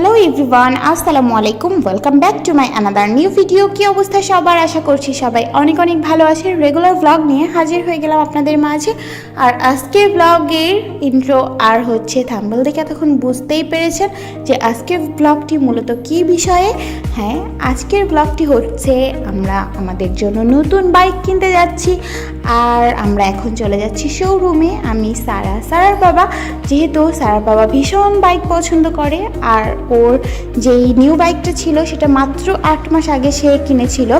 Hello everyone আসসালামু আলাইকুম welcome back to my another new video কী অবস্থা সবার? আশা করছি সবাই অনেক অনেক ভালো আছে। রেগুলার ব্লগ নিয়ে হাজির হয়ে গেলাম আপনাদের মাঝে। আর আজকের ব্লগের ইন্ট্রো আর হচ্ছে থাম্বল দেখে এতক্ষণ বুঝতেই পেরেছেন যে আজকের ব্লগটি মূলত কি বিষয়ে? হ্যাঁ আজকের ব্লগটি হচ্ছে আমরা আমাদের জন্য নতুন বাইক কিনতে যাচ্ছি। আর আমরা এখন চলে যাচ্ছি শোরুমে আমি সারা, সারার বাবা, যেহেতু সারার বাবা ভীষণ বাইক পছন্দ করে। আর ওর যেই নিউ বাইকটা ছিল, সেটা মাত্র আট মাস আগে সে কিনেছিল।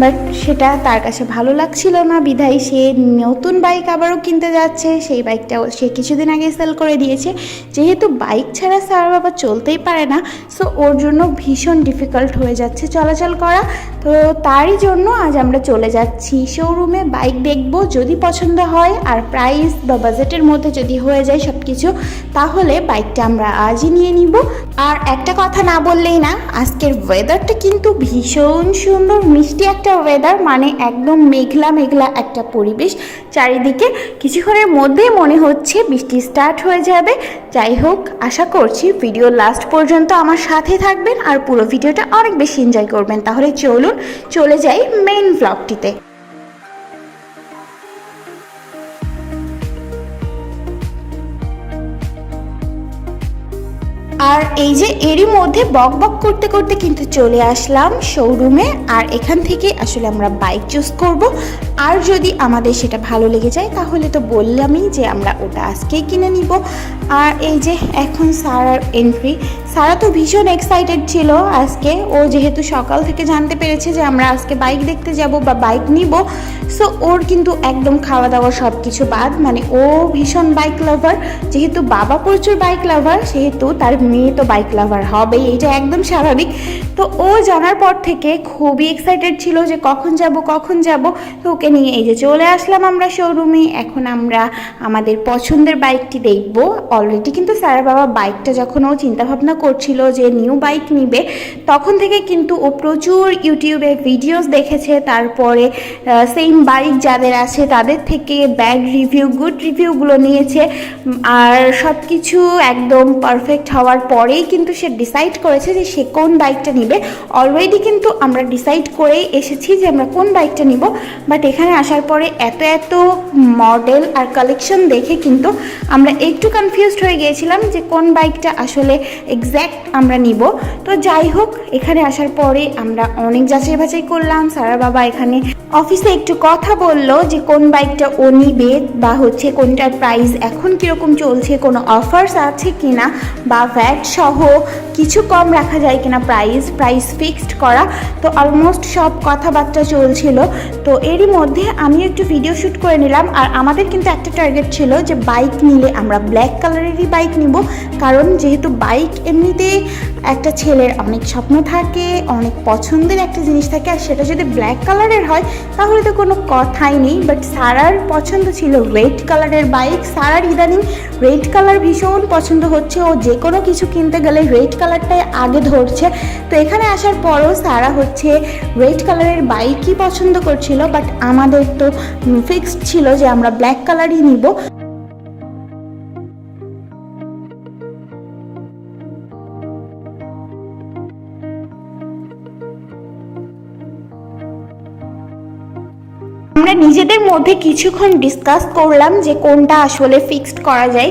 বাট সেটা তার কাছে ভালো লাগছিল না, বিধায় সে নতুন বাইক আবারও কিনতে যাচ্ছে। সেই বাইকটাও সে কিছুদিন আগে সেল করে দিয়েছে। যেহেতু বাইক ছাড়া সারা বাবা চলতেই পারে না সো ওর জন্য ভীষণ ডিফিকাল্ট হয়ে যাচ্ছে চলাচল করা। তো তারই জন্য আজ আমরা চলে যাচ্ছি শোরুমে বাইক দেখব যদি পছন্দ হয় আর প্রাইস বা বাজেটের মধ্যে যদি হয়ে যায় সব কিছু তাহলে বাইকটা আমরা আজই নিয়ে নিব। আর একটা কথা না বললেই না, আজকের ওয়েদারটা কিন্তু ভীষণ সুন্দর, মিষ্টি একটা ওয়েদার মানে একদম মেঘলা মেঘলা একটা পরিবেশ। চারিদিকে কিছুক্ষণের মধ্যেই মনে হচ্ছে বৃষ্টি স্টার্ট হয়ে যাবে। যাই হোক, আশা করছি ভিডিও লাস্ট পর্যন্ত আমার সাথে থাকবেন আর পুরো ভিডিওটা অনেক বেশি এনজয় করবেন। তাহলে চলুন চলে যাই মেইন ব্লগটিতে আর এই যে এরই মধ্যে বক বক করতে করতে কিন্তু চলে আসলাম শোরুমে আর এখান থেকে আসলে আমরা বাইক চুজ করব। আর যদি আমাদের সেটা ভালো লেগে যায়, তাহলে তো বললামই যে আমরা ওটা আজকেই কিনে নিব। আর এই যে এখন সারার এন্ট্রি সারা তো ভীষণ এক্সাইটেড ছিল আজকে। ও যেহেতু সকাল থেকে জানতে পেরেছে যে আমরা আজকে বাইক দেখতে যাব বা বাইক নিব সো ওর কিন্তু একদম খাওয়া দাওয়া সব কিছু বাদ। মানে ও ভীষণ বাইক লাভার যেহেতু বাবা প্রচুর বাইক লাভার সেহেতু তার মেয়ে তো বাইক লাভার হবেই এটা একদম স্বাভাবিক। তো ও জানার পর থেকে খুবই এক্সাইটেড ছিল যে কখন যাব কখন যাব। তো ওকে নিয়ে এই যে চলে আসলাম আমরা শোরুমে এখন আমরা আমাদের পছন্দের বাইকটি দেখব। অলরেডি কিন্তু স্যার বাবা বাইকটা যখন ও চিন্তাভাবনা করছিল যে নিউ বাইক নিবে, তখন থেকে কিন্তু ও প্রচুর ইউটিউবে ভিডিওস দেখেছে, তারপরে সেম বাইক যাদের আছে তাদের থেকে ব্যাড রিভিউ গুড রিভিউগুলো নিয়েছে। আর সব কিছু একদম পারফেক্ট হওয়ার পরেই কিন্তু সে ডিসাইড করেছে যে সে কোন বাইকটা নিবে। অলরেডি কিন্তু আমরা ডিসাইড করেই এসেছি যে আমরা কোন বাইকটা নিব। বাট এখানে আসার পরে এত এত মডেল আর কালেকশন দেখে কিন্তু আমরা একটু কনফিউজড হয়ে গিয়েছিলাম যে কোন বাইকটা আসলে এক্স্যাক্ট আমরা নিব। তো যাই হোক, এখানে আসার পরে আমরা অনেক যাচাই বাছাই করলাম, সারা বাবা এখানে অফিসে একটু কথা বলল যে কোন বাইকটা ও নিবে বা হচ্ছে কোনটার প্রাইস এখন কীরকম চলছে, কোনো অফার্স আছে কিনা বা ভ্যাট সহ কিছু কম রাখা যায় কিনা প্রাইস প্রাইস ফিক্সড করা। তো অলমোস্ট সব কথাবার্তা চলছিল। তো এরই মধ্যে আমি একটু ভিডিও শ্যুট করে নিলাম। আর আমাদের কিন্তু একটা টার্গেট ছিল যে বাইক নিলে আমরা ব্ল্যাক কালারেরই বাইক নিব। কারণ যেহেতু বাইক এমনিতে একটা ছেলের অনেক স্বপ্ন থাকে, অনেক পছন্দের একটা জিনিস থাকে, আর সেটা যদি ব্ল্যাক কালারের হয় তাহলে তো কোনো কথাই নেই বাট সারার পছন্দ ছিল রেড কালারের বাইক সারার ইদানিং রেড কালার ভীষণ পছন্দ হচ্ছে ও যে কোনো কিছু কিনতে গেলে রেড কালারটাই আগে ধরছে। তো এখানে আসার পরও সারা হচ্ছে রেড কালারের বাইকই পছন্দ করছিল বাট আমাদের তো ফিক্সড ছিল যে আমরা ব্ল্যাক কালারই নিব। নিজেদের মধ্যে কিছুক্ষণ ডিসকাস করলাম যে কোনটা আসলে ফিক্সড করা যায়।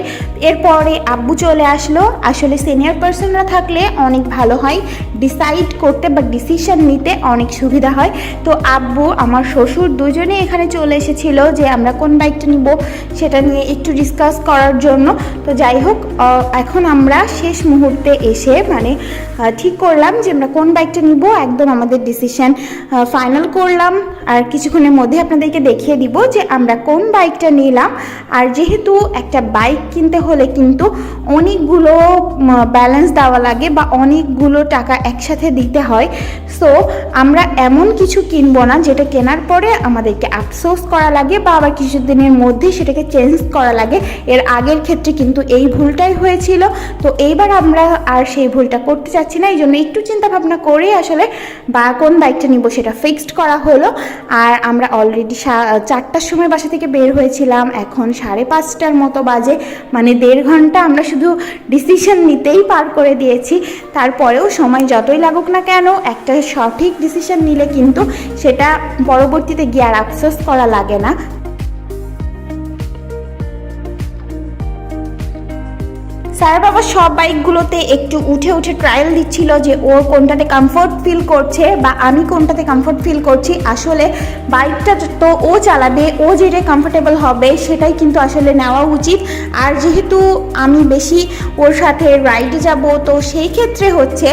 এরপরে আব্বু চলে আসলো। আসলে সিনিয়র পার্সনরা থাকলে অনেক ভালো হয়। ডিসাইড করতে বা ডিসিশন নিতে অনেক সুবিধা হয়। তো আব্বু, আমার শ্বশুর দুজনে এখানে চলে এসেছিল যে আমরা কোন বাইকটা নিব সেটা নিয়ে একটু ডিসকাস করার জন্য। তো যাই হোক এখন আমরা শেষ মুহূর্তে এসে মানে ঠিক করলাম যে আমরা কোন বাইকটা নিব। একদম আমাদের ডিসিশন ফাইনাল করলাম। আর কিছুক্ষণের মধ্যে আপনাদেরকে দেখিয়ে দিব যে আমরা কোন বাইকটা নিলাম। আর যেহেতু একটা বাইক কিনতে হলে কিন্তু অনেকগুলো ব্যালেন্স দেওয়া লাগে বা অনেকগুলো টাকা একসাথে দিতে হয়। সো আমরা এমন কিছু কিনবো না যেটা কেনার পরে আমাদেরকে আফসোস করা লাগে বা আবার কিছুদিনের মধ্যেই সেটাকে চেঞ্জ করা লাগে। এর আগের ক্ষেত্রে কিন্তু এই ভুলটাই হয়েছিল। তো এইবার আমরা আর সেই ভুলটা করতে চাচ্ছি না। এই জন্য একটু চিন্তা ভাবনা করে আসলে বা কোন বাইকটা নিব সেটা ফিক্সড করা হলো। আর আমরা অলরেডি চারটার সময় বাসা থেকে বের হয়েছিলাম। এখন সাড়ে পাঁচটার মতো বাজে। মানে দেড় ঘণ্টা আমরা শুধু ডিসিশন নিতেই পার করে দিয়েছি। তারপরেও সময় যতই লাগুক না কেন, একটা সঠিক ডিসিশন নিলে কিন্তু সেটা পরবর্তীতে গিয়ে আর আফসোস করা লাগে না। স্যার বাবা, সব বাইকগুলোতে একটু উঠে উঠে ট্রায়াল দিচ্ছিল যে ওর কোনটাতে কমফোর্ট ফিল করছে বা আমি কোনটাতে কমফোর্ট ফিল করছি। আসলে বাইকটা তো ও চালাবে, ও যেটা কমফোর্টেবল হবে সেটাই কিন্তু আসলে নেওয়া উচিত। আর যেহেতু আমি বেশি ওর সাথে রাইডে যাব, তো সেই ক্ষেত্রে হচ্ছে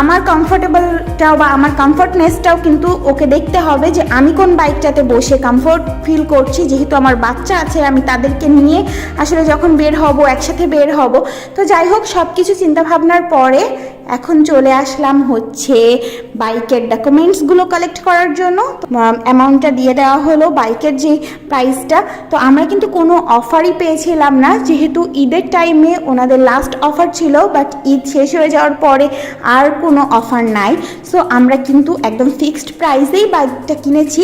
আমার কমফোর্টেবলটাও বা আমার কমফোর্টনেসটাও কিন্তু ওকে দেখতে হবে যে আমি কোন বাইকটাতে বসে কমফোর্ট ফিল করছি। যেহেতু আমার বাচ্চা আছে, আমি তাদেরকে নিয়ে আসলে যখন বের হব, একসাথে বের হব তো যাই হোক সব কিছু চিন্তাভাবনার পরে এখন চলে আসলাম হচ্ছে বাইকের ডকুমেন্টসগুলো কালেক্ট করার জন্য। অ্যামাউন্টটা দিয়ে দেওয়া হলো বাইকের যে প্রাইসটা তো, আমরা কিন্তু কোনো অফারই পেয়েছিলাম না। যেহেতু ঈদের টাইমে ওনাদের লাস্ট অফার ছিল বাট ঈদ শেষ হয়ে যাওয়ার পরে আর কোনো অফার নাই। সো আমরা কিন্তু একদম ফিক্সড প্রাইসেই বাইকটা কিনেছি।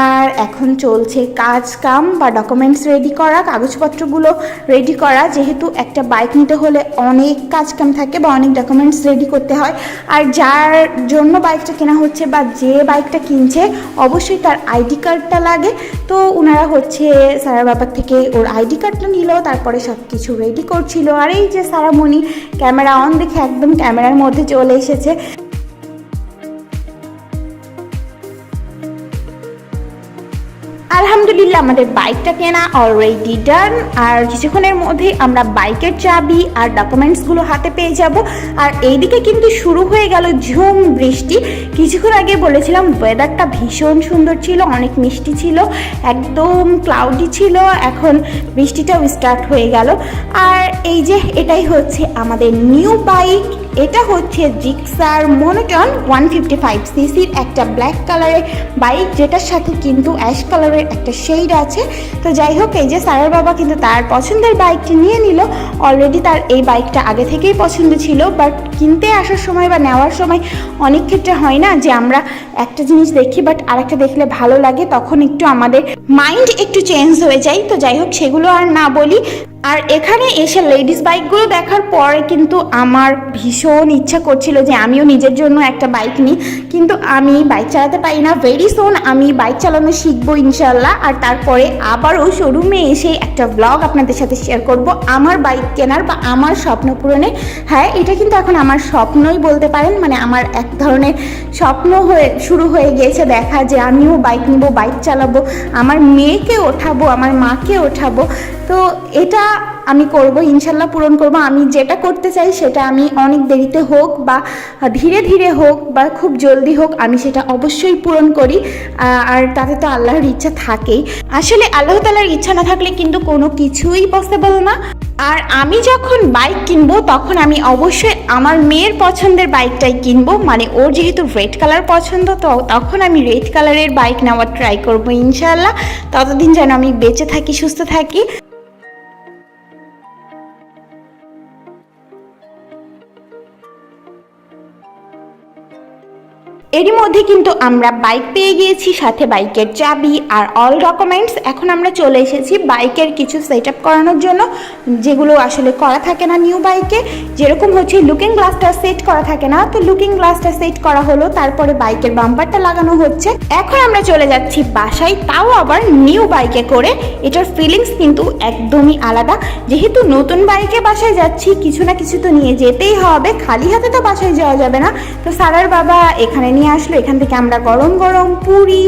আর এখন চলছে কাজ কাম বা ডকুমেন্টস রেডি করা, কাগজপত্রগুলো রেডি করা। যেহেতু একটা বাইক নিতে হলে অনেক কাজ কাম থাকে বা অনেক ডকুমেন্টস রেডি করতে হয়। আর যার জন্য বাইকটা কেনা হচ্ছে বা যে বাইকটা কিনছে, অবশ্যই তার আইডি কার্ডটা লাগে। তো ওনারা হচ্ছে সারা বাবার থেকে ওর আইডি কার্ডটা নিল, তারপরে সব কিছু রেডি করছিল। আর এই যে সারামণি ক্যামেরা অন দেখে একদম ক্যামেরার মধ্যে চলে এসেছে। আলহামদুলিল্লাহ, আমাদের বাইকটা কেনা অলরেডি ডান আর কিছুক্ষণের মধ্যেই আমরা বাইকের চাবি আর ডকুমেন্টসগুলো হাতে পেয়ে যাব। আর এইদিকে কিন্তু শুরু হয়ে গেল ঝুম বৃষ্টি। কিছুক্ষণ আগে বলেছিলাম ওয়েদারটা ভীষণ সুন্দর ছিল, অনেক মিষ্টি ছিল, একদম ক্লাউডি ছিল। এখন বৃষ্টিটাও স্টার্ট হয়ে গেল। আর এই যে, এটাই হচ্ছে আমাদের নিউ বাইক এটা হচ্ছে Gixxer monotone one fifty five সিসির একটা ব্ল্যাক কালারের বাইক, যেটার সাথে কিন্তু অ্যাশ কালারের একটা শেড আছে। তো যাই হোক, এই যে সারার বাবা কিন্তু তার পছন্দের বাইকটি নিয়ে নিল। অলরেডি তার এই বাইকটা আগে থেকেই পছন্দ ছিল বাট কিনতে আসার সময় বা নেওয়ার সময় অনেক ক্ষেত্রে হয় না যে আমরা একটা জিনিস দেখি বাট আরেকটা দেখলে ভালো লাগে। তখন একটু আমাদের মাইন্ড একটু চেঞ্জ হয়ে যায়। তো যাই হোক, সেগুলো আর না বলি। আর এখানে এসে লেডিস বাইকগুলো দেখার পরে কিন্তু আমার ভীষণ ইচ্ছা করছিল যে আমিও নিজের জন্য একটা বাইক নিই। কিন্তু আমি বাইক চালাতে পারি না। ভেরি সোন আমি বাইক চালানো শিখব ইনশাল্লাহ আর তারপরে আবারও শোরুমে এসে একটা ব্লগ আপনাদের সাথে শেয়ার করব। আমার বাইক কেনার বা আমার স্বপ্ন পূরণের। হ্যাঁ এটা কিন্তু এখন আমার স্বপ্নই বলতে পারেন। মানে আমার এক ধরনের স্বপ্ন হয়ে, শুরু হয়ে গিয়েছে দেখা যে আমিও বাইক নিব বাইক চালাবো। আমার মেয়েকে ওঠাবো, আমার মাকে ওঠাবো। তো এটা আমি করব, ইনশাল্লাহ পূরণ করব। আমি যেটা করতে চাই সেটা আমি অনেক দেরিতে হোক বা ধীরে ধীরে হোক বা খুব জলদি হোক, আমি সেটা অবশ্যই পূরণ করি। আর তাতে তো আল্লাহর ইচ্ছা থাকেই। আসলে আল্লাহ তালার ইচ্ছা না থাকলে কিন্তু কোনো কিছুই পসিবল না। আর আমি যখন বাইক কিনবো, তখন আমি অবশ্যই আমার মেয়ের পছন্দের বাইকটাই কিনবো। মানে ওর যেহেতু রেড কালার পছন্দ, তো তখন আমি রেড কালারের বাইক নেওয়ার ট্রাই করব ইনশাল্লাহ। ততদিন যেন আমি বেঁচে থাকি, সুস্থ থাকি। এরই মধ্যে কিন্তু আমরা বাইক পেয়ে গিয়েছি, সাথে বাইকের চাবি আর অল ডকুমেন্টস এখন আমরা চলে এসেছি বাইকের কিছু সেট আপ করানোর জন্য, যেগুলো আসলে করা থাকে না নিউ বাইকে যেরকম হচ্ছে লুকিং গ্লাসটা সেট করা থাকে না, তো লুকিং গ্লাসটা সেট করা হলো, তারপরে বাইকের বাম্পারটা লাগানো হচ্ছে। এখন আমরা চলে যাচ্ছি বাসায়, তাও আবার নিউ বাইকে করে। এটার ফিলিংস কিন্তু একদমই আলাদা। যেহেতু নতুন বাইকে বাসায় যাচ্ছি, কিছু না কিছু তো নিয়ে যেতেই হবে, খালি হাতে তো বাসায় যাওয়া যাবে না। তো সারার বাবা এখানে নিয়ে আসলো। এখান থেকে আমরা গরম গরম পুরি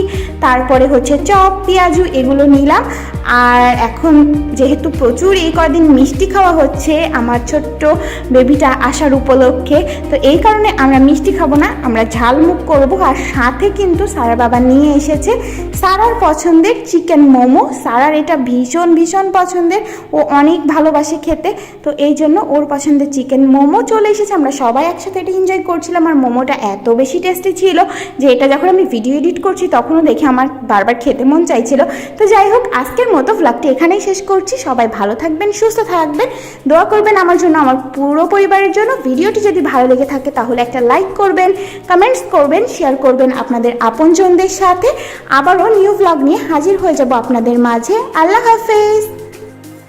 তারপরে হচ্ছে চপ পেঁয়াজু এগুলো নিলাম। আর এখন যেহেতু প্রচুর এই কদিন মিষ্টি খাওয়া হচ্ছে, আমার ছোট্ট বেবিটা আসার উপলক্ষে, তো এই কারণে আমরা মিষ্টি খাব না, আমরা ঝালমুখ করব। আর সাথে কিন্তু সারা বাবা নিয়ে এসেছে সারার পছন্দের চিকেন মোমো। সারার এটা ভীষণ ভীষণ পছন্দের। ও অনেক ভালোবাসে খেতে, তো এই জন্য ওর পছন্দের চিকেন মোমো চলে এসেছে। আমরা সবাই একসাথে এটা এনজয় করছিলাম আর মোমোটা এত বেশি টেস্টি ছিল যে এটা যখন আমি ভিডিও এডিট করছি তখনও দেখে আমার বারবার খেতে মন চাইছিল। তো যাই হোক, আজকের মতো ভ্লগটি এখানেই শেষ করছি। সবাই ভালো থাকবেন, সুস্থ থাকবেন। দোয়া করবেন আমার জন্য, আমার পুরো পরিবারের জন্য। ভিডিওটি যদি ভালো লেগে থাকে তাহলে একটা লাইক করবেন কমেন্টস করবেন শেয়ার করবেন আপনাদের আপনজনদের সাথে। আবারও নিউ ভ্লগ নিয়ে হাজির হয়ে যাব আপনাদের মাঝে। আল্লাহ হাফেজ।